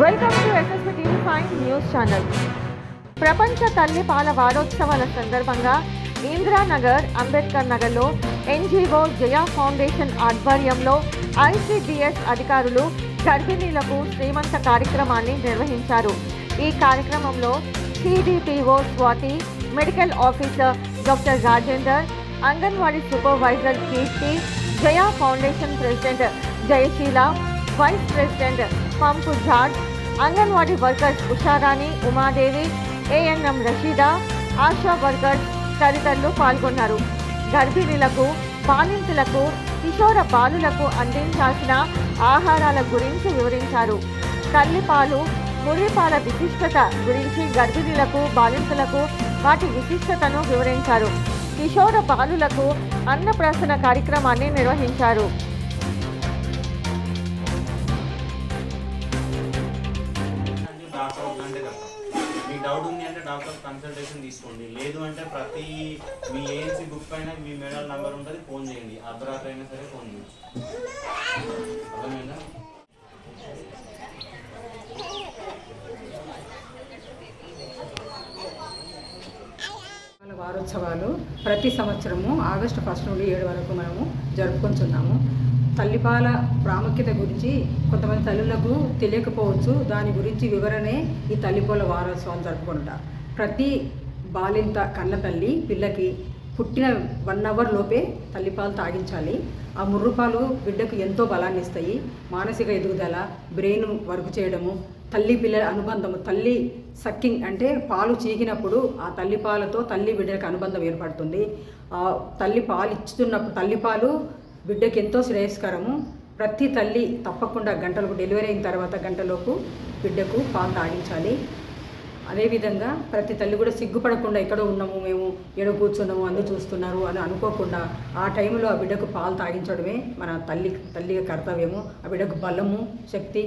Welcome to TV five news channel ప్రపంచ తల్లి పాల వారోత్సవాల సందర్భంగా ఇందిరానగర్ అంబేద్కర్ నగర్లో ఎన్జీఓ జయా ఫౌండేషన్ ఆధ్వర్యంలో ఐసీడిఎస్ అధికారులు గర్భిణీలకు శ్రీమంత కార్యక్రమాన్ని నిర్వహించారు. ఈ కార్యక్రమంలో CDPO Swathi medical officer doctor Rajender anganwadi supervisor Keerthi Jaya foundation president Jayasheela vice president పంపు George anganwadi workers Usharani Umadevi ANM Rasheeda ASHA workers తదితరులు పాల్గొన్నారు. గర్భిణీలకు బాలింతులకు కిషోర బాలులకు అందించాల్సిన ఆహారాల గురించి వివరించారు. తల్లిపాలు ముర్రిపాల విశిష్టత గురించి గర్భిణీలకు బాలింతులకు వాటి విశిష్టతను వివరించారు. కిషోర బాలులకు అన్నప్రాసన కార్యక్రమాన్ని నిర్వహించారు. డాక్టర్ అంటే కదా మీకు డౌట్ ఉంది అంటే డాక్టర్ కన్సల్టేషన్ తీసుకోండి. లేదు అంటే ప్రతి మీ ఏఎన్సీ బుక్ పైన మీ మెడల్ నంబర్ ఉంటుంది ఫోన్ చేయండి. అర్ధరాత్రి అయినా సరే ఫోన్ చేయండి. అర్థమైందా? వారోత్సవాలు ప్రతి సంవత్సరము ఆగస్టు ఫస్ట్ నుండి ఏడు వరకు మనము జరుపుకుంటున్నాము. తల్లిపాల ప్రాముఖ్యత గురించి కొంతమంది తల్లులకు తెలియకపోవచ్చు. దాని గురించి వివరణే ఈ తల్లిపాల వారోత్సవం జరుపుకుంటారు ప్రతి బాలింత కన్న తల్లి పిల్లకి పుట్టిన వన్ అవర్ లోపే తల్లిపాలు తాగించాలి. ఆ ముర్రుపాలు బిడ్డకు ఎంతో బలాన్ని ఇస్తాయి మానసిక ఎదుగుదల బ్రెయిన్ వర్క్ చేయడము తల్లి పిల్లల అనుబంధము తల్లి సక్కింగ్ అంటే పాలు చీకినప్పుడు ఆ తల్లి పాలతో తల్లి బిడ్డలకు అనుబంధం ఏర్పడుతుంది. ఆ తల్లి పాలు ఇచ్చుతున్నప్పుడు తల్లి పాలు బిడ్డకి ఎంతో శ్రేయస్కరము. ప్రతి తల్లి తప్పకుండా గంటలకు డెలివరీ అయిన తర్వాత గంటలోపు బిడ్డకు పాలు తాగించాలి. అదేవిధంగా ప్రతి తల్లి కూడా సిగ్గుపడకుండా ఎక్కడో ఉన్నాము మేము ఎడో కూర్చున్నాము అందరూ చూస్తున్నారు అని అనుకోకుండా ఆ టైంలో ఆ బిడ్డకు పాలు తాగించడమే మన తల్లి తల్లి కర్తవ్యము. ఆ బిడ్డకు బలము శక్తి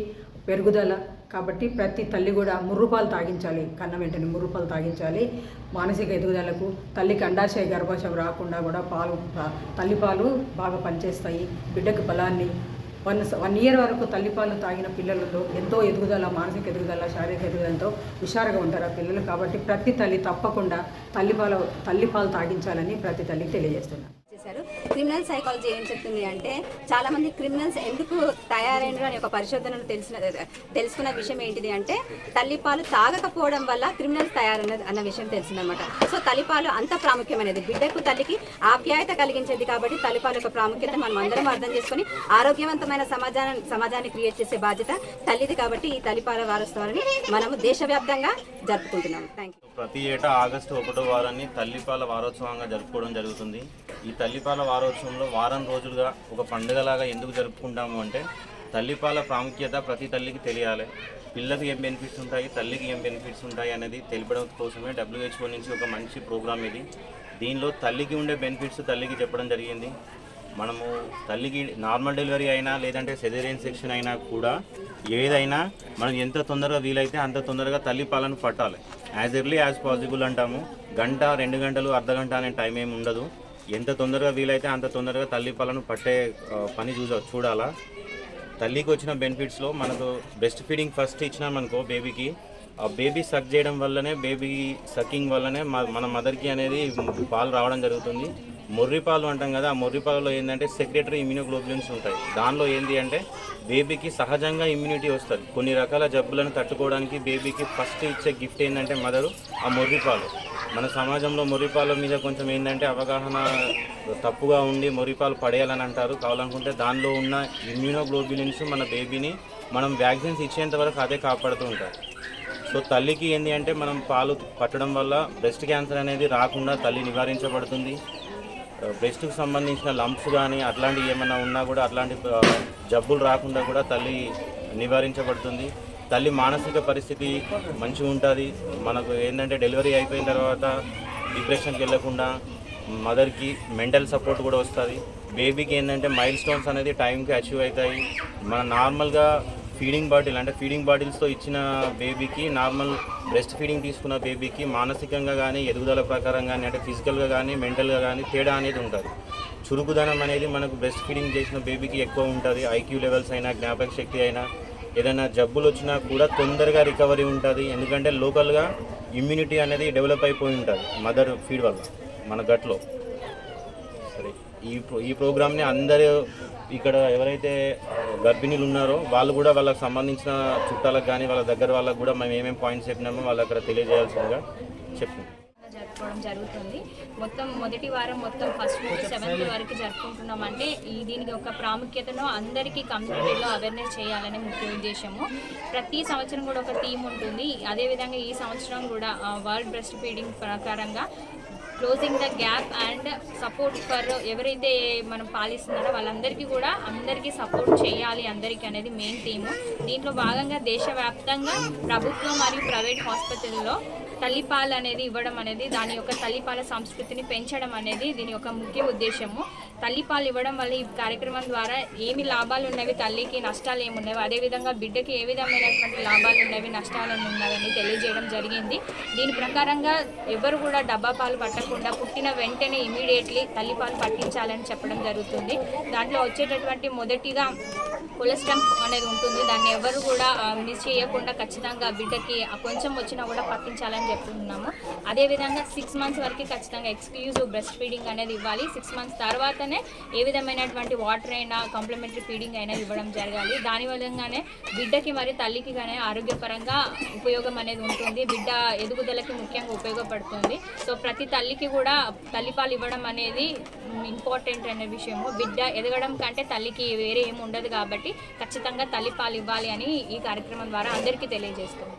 పెరుగుదల కాబట్టి ప్రతి తల్లి కూడా ముర్రుపాలు తాగించాలి కన్న వెంటనే ముర్రుపాలు తాగించాలి. మానసిక ఎదుగుదలకు తల్లికి అండాశయ గర్భాశయం రాకుండా కూడా పాలు తల్లిపాలు బాగా పనిచేస్తాయి. బిడ్డకు బలాన్ని వన్ వన్ ఇయర్ వరకు తల్లిపాలు తాగిన పిల్లలతో ఎంతో ఎదుగుదల మానసిక ఎదుగుదల శారీరక ఎదుగుదలతో హుషారుగా ఉంటారు ఆ పిల్లలు. కాబట్టి ప్రతి తల్లి తప్పకుండా తల్లిపాలు తల్లిపాలు తాగించాలని ప్రతి తల్లికి తెలియజేస్తున్నాను చేశారు. క్రిమినల్ సైకాలజీ ఏం చెప్తుంది అంటే చాలా మంది క్రిమినల్స్ ఎందుకు తయారైనరు అని ఒక పరిశోధనలు తెలిసిన తెలుసుకున్న విషయం ఏంటిది అంటే తల్లిపాలు తాగకపోవడం వల్ల క్రిమినల్స్ తయారైనది అన్న విషయం తెలిసిందనమాట సో తల్లిపాలు అంత ప్రాముఖ్యమైనది. బిడ్డకు తల్లికి ఆప్యాయత కలిగించేది కాబట్టి తల్లిపాలు యొక్క ప్రాముఖ్యత మనం అందరం అర్థం చేసుకొని ఆరోగ్యవంతమైన సమాజాన్ని సమాజాన్ని క్రియేట్ చేసే బాధ్యత తల్లిది కాబట్టి ఈ తల్లిపాల వారోత్సవాన్ని మనము దేశవ్యాప్తంగా జరుపుకుంటున్నాం థ్యాంక్ యూ ప్రతి ఏటా ఆగస్టు ఒకటో వారాన్ని తల్లిపాల వారోత్సవంగా జరుపుకోవడం జరుగుతుంది. ఈ తల్లిపాల వారోత్సవంలో వారం రోజులుగా ఒక పండుగలాగా ఎందుకు జరుపుకుంటాము అంటే తల్లిపాల ప్రాముఖ్యత ప్రతి తల్లికి తెలియాలి. పిల్లకి ఏం బెనిఫిట్స్ ఉంటాయి తల్లికి ఏం బెనిఫిట్స్ ఉంటాయి అనేది తెలిపడం కోసమే డబ్ల్యూహెచ్ఓ నుంచి ఒక మంచి ప్రోగ్రామ్ ఇది. దీనిలో తల్లికి ఉండే బెనిఫిట్స్ తల్లికి చెప్పడం జరిగింది. మనము తల్లికి నార్మల్ డెలివరీ అయినా లేదంటే సెజరియన్ సెక్షన్ అయినా కూడా ఏదైనా మనం ఎంత తొందరగా వీలైతే అంత తొందరగా తల్లి పాలను పట్టాలి. యాజ్ ఎర్లీ యాజ్ పాసిబుల్ అంటాము. గంట రెండు గంటలు అర్ధ గంట అనే టైం ఏమి ఉండదు. ఎంత తొందరగా వీలైతే అంత తొందరగా తల్లి పాలను పట్టే పని చూసా చూడాలా. తల్లికి వచ్చిన బెనిఫిట్స్లో మనకు బ్రెస్ట్ ఫీడింగ్ ఫస్ట్ ఇచ్చినామనుకో బేబీకి ఆ బేబీ సక్ చేయడం వల్లనే బేబీ సకింగ్ వల్లనే మన మదర్కి అనేది పాలు రావడం జరుగుతుంది. మొర్రి పాలు అంటాం కదా ఆ మొర్రి పాలలో ఏంటంటే సెక్రెటరీ ఇమ్యూనోగ్లోబులిన్స్ ఉంటాయి. దానిలో ఏంటి అంటే బేబీకి సహజంగా ఇమ్యూనిటీ వస్తుంది. కొన్ని రకాల జబ్బులను తట్టుకోవడానికి బేబీకి ఫస్ట్ ఇచ్చే గిఫ్ట్ ఏంటంటే మదరు ఆ మొర్రి పాలు. మన సమాజంలో మురిపాల మీద కొంచెం ఏంటంటే అవగాహన తప్పుగా ఉండి మురిపాలు పడేయాలని అంటారు. కావాలనుకుంటే దానిలో ఉన్న ఇమ్యూనోగ్లోబులిన్స్ మన బేబీని మనం వ్యాక్సిన్స్ ఇచ్చేంత వరకు అదే కాపాడుతూ ఉంటారు. సో తల్లికి ఏంటి అంటే మనం పాలు పట్టడం వల్ల బ్రెస్ట్ క్యాన్సర్ అనేది రాకుండా తల్లి నివారించబడుతుంది. బ్రెస్ట్కి సంబంధించిన లంప్స్ కానీ అట్లాంటివి ఏమైనా ఉన్నా కూడా అట్లాంటి జబ్బులు రాకుండా కూడా తల్లి నివారించబడుతుంది. తల్లి మానసిక పరిస్థితి మంచిగా ఉంటుంది. మనకు ఏంటంటే డెలివరీ అయిపోయిన తర్వాత డిప్రెషన్కి వెళ్ళకుండా మదర్కి మెంటల్ సపోర్ట్ కూడా వస్తుంది. బేబీకి ఏంటంటే మైల్ స్టోన్స్ అనేది టైంకి అచీవ్ అవుతాయి. మన నార్మల్గా ఫీడింగ్ బాటిల్ అంటే ఫీడింగ్ బాటిల్స్తో ఇచ్చిన బేబీకి నార్మల్ బ్రెస్ట్ ఫీడింగ్ తీసుకున్న బేబీకి మానసికంగా కానీ ఎదుగుదల ప్రకారం కానీ అంటే ఫిజికల్గా కానీ మెంటల్గా కానీ తేడా అనేది ఉంటుంది. చురుకుదనం అనేది మనకు బ్రెస్ట్ ఫీడింగ్ చేసిన బేబీకి ఎక్కువ ఉంటుంది. ఐక్యూ లెవెల్స్ అయినా జ్ఞాపక శక్తి అయినా ఏదైనా జబ్బులు వచ్చినా కూడా తొందరగా రికవరీ ఉంటుంది. ఎందుకంటే లోకల్గా ఇమ్యూనిటీ అనేది డెవలప్ అయిపోయి ఉంటుంది మదర్ ఫీడ్ వల్ల మన గట్లో. సరే ఈ ప్రో- ఈ ప్రోగ్రామ్ని అందరూ ఇక్కడ ఎవరైతే గర్భిణీలు ఉన్నారో వాళ్ళు కూడా వాళ్ళకి సంబంధించిన చుట్టాలకు కానీ వాళ్ళ దగ్గర వాళ్ళకు కూడా మేము ఏమేమి పాయింట్స్ చెప్పినామో వాళ్ళు అక్కడ తెలియజేయాల్సిందిగా చెప్తున్నాం జరుపుకోవడం జరుగుతుంది. మొత్తం మొదటి వారం మొత్తం ఫస్ట్ నుంచి సెవెంత్ వరకు జరుపుకుంటున్నాం అంటే ఈ దీనికి ఒక ప్రాముఖ్యతను అందరికీ కమ్యూనిటీలో అవేర్నెస్ చేయాలనే ముఖ్య ఉద్దేశము. ప్రతి సంవత్సరం కూడా ఒక థీమ్ ఉంటుంది. అదేవిధంగా ఈ సంవత్సరం కూడా వరల్డ్ బ్రెస్ట్ ఫీడింగ్ ప్రకారంగా closing the gap and support for ఎవరైతే మనం పాలిస్తున్నారో వాళ్ళందరికీ కూడా అందరికీ సపోర్ట్ చేయాలి అందరికీ అనేది మెయిన్ థీమ్ దీంట్లో భాగంగా దేశవ్యాప్తంగా ప్రభుత్వం మరియు ప్రైవేట్ హాస్పిటల్లో తల్లిపాలు అనేది ఇవ్వడం అనేది దాని యొక్క తల్లిపాల సంస్కృతిని పెంచడం అనేది దీని యొక్క ముఖ్య ఉద్దేశము. తల్లిపాలు ఇవ్వడం వల్ల ఈ కార్యక్రమం ద్వారా ఏమి లాభాలు ఉన్నవి తల్లికి నష్టాలు ఏమి ఉన్నవి అదేవిధంగా బిడ్డకి ఏ విధమైనటువంటి లాభాలు ఉన్నవి నష్టాలు ఉన్నవి తెలియజేయడం జరిగింది. దీని ప్రకారంగా ఎవరు కూడా డబ్బా పాలు పట్టకుండా పుట్టిన వెంటనే ఇమీడియట్లీ తల్లిపాలు పట్టించాలని చెప్పడం జరుగుతుంది. దాంట్లో వచ్చేటటువంటి మొదటిగా కొలెస్ట్రామ్ అనేది ఉంటుంది. దాన్ని ఎవరు కూడా మిస్ చేయకుండా ఖచ్చితంగా బిడ్డకి కొంచెం వచ్చినా కూడా పట్టించాలని చెప్తున్నాము. అదేవిధంగా సిక్స్ మంత్స్ వరకు ఖచ్చితంగా ఎక్స్క్లూజివ్ బ్రెస్ట్ ఫీడింగ్ అనేది ఇవ్వాలి. సిక్స్ మంత్స్ తర్వాతనే ఏ విధమైనటువంటి వాటర్ అయినా కాంప్లిమెంటరీ ఫీడింగ్ అయినా ఇవ్వడం జరగాలి. దాని విధంగానే బిడ్డకి మరి తల్లికి కానీ ఆరోగ్యపరంగా ఉపయోగం అనేది ఉంటుంది. బిడ్డ ఎదుగుదలకి ముఖ్యంగా ఉపయోగపడుతుంది. సో ప్రతి తల్లికి కూడా తల్లిపాలు ఇవ్వడం అనేది ఇంపార్టెంట్ అనే విషయము. బిడ్డ ఎదగడం కంటే తల్లికి వేరే ఏమి ఉండదు కాబట్టి కాబట్టి ఖచ్చితంగా తల్లిపాలు ఇవ్వాలి అని ఈ కార్యక్రమం ద్వారా అందరికీ తెలియజేస్తున్నాం.